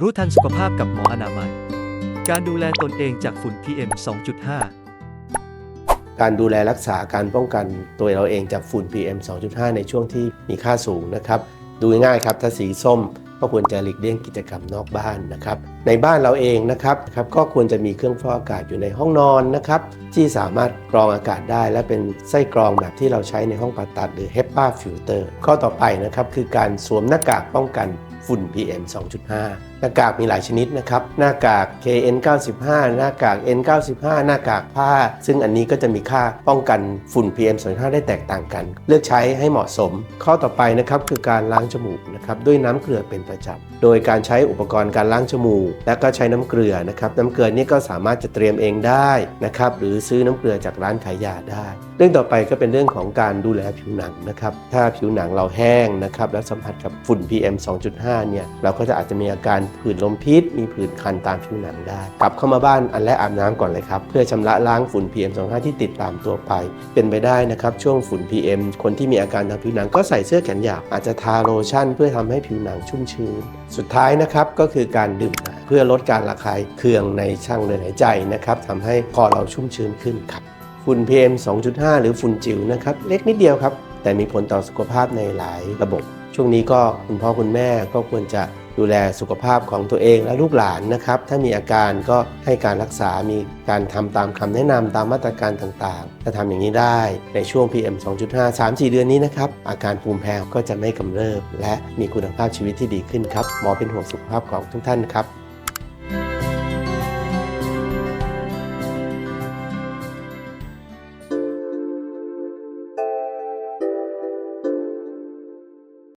รู้ทันสุขภาพกับหมออนามัย การดูแลตนเองจากฝุ่น PM 2.5 การดูแลรักษาการป้องกันตัวเราเองจากฝุ่น PM 2.5 ในช่วงที่มีค่าสูงนะครับ ดูง่ายครับถ้าสีส้มก็ควรจะหลีกเลี่ยงกิจกรรมนอกบ้านนะครับ ในบ้านเราเองนะครับครับก็ควรจะมีเครื่องฟอกอากาศอยู่ในห้องนอนนะครับ ที่สามารถกรองอากาศได้ และเป็นไส้กรองแบบที่เราใช้ในห้องผ่าตัดหรือ HEPA filter ข้อต่อไปนะครับคือการสวมหน้ากากป้องกัน ฝุ่น PM 2.5 หน้ากากมีหลายชนิดนะครับ หน้ากาก KN95 หน้ากาก N95 หน้ากากผ้า ซึ่งอันนี้ก็จะมีค่าป้องกันฝุ่น PM 2.5 ได้แตกต่างกัน เลือกใช้ให้เหมาะสม ข้อต่อไปนะครับคือการล้างจมูกนะครับด้วยน้ำเกลือเป็นประจำ โดยการใช้อุปกรณ์การล้างจมูก และก็ใช้น้ำเกลือนะครับ น้ำเกลือนี่ก็สามารถจะเตรียมเองได้นะครับ หรือซื้อน้ำเกลือจากร้านขายยาได้ เรื่องต่อไปก็เป็นเรื่องของการดูแลผิวหนังนะครับ ถ้าผิวหนังเราแห้งนะครับ และสัมผัสกับฝุ่น PM 2.5เนี่ยเราก็จะอาจจะมีอาการผื่นลมพิษ มีผื่นคันตามผิวหนังได้ กลับเข้ามาบ้านอันแรกอาบน้ำก่อนเลยครับ เพื่อชำระล้างฝุ่น PM 2.5 ที่ติดตามตัวไป เป็นไปได้นะครับช่วงฝุ่น PM คนที่มีอาการทางผิวหนังก็ใส่เสื้อแขนยาวอาจจะทาโลชั่น เพื่อทำให้ผิวหนังชุ่มชื้น สุดท้ายนะครับก็คือการดื่มน้ำเพื่อลดการระคายเคืองในช่องเดินหายใจนะครับทำให้คอเราชุ่มชื้นขึ้นครับฝุ่น PM 2.5 หรือฝุ่นจิ๋วนะครับเล็กนิดเดียวครับแต่มีผลต่อสุขภาพในหลายระบบ ช่วงนี้ก็คุณพ่อคุณแม่ก็ควรจะดูแลสุขภาพของตัวเองและลูกหลานนะครับ ถ้ามีอาการก็ให้การรักษา มีการทำตามคำแนะนำตามมาตรการต่างๆ ถ้าทำอย่างนี้ได้ในช่วง PM 2.5 3-4 เดือนนี้นะครับ อาการภูมิแพ้ก็จะไม่กำเริบ และมีคุณภาพชีวิตที่ดีขึ้นครับ หมอเป็นห่วงสุขภาพของทุกท่านครับ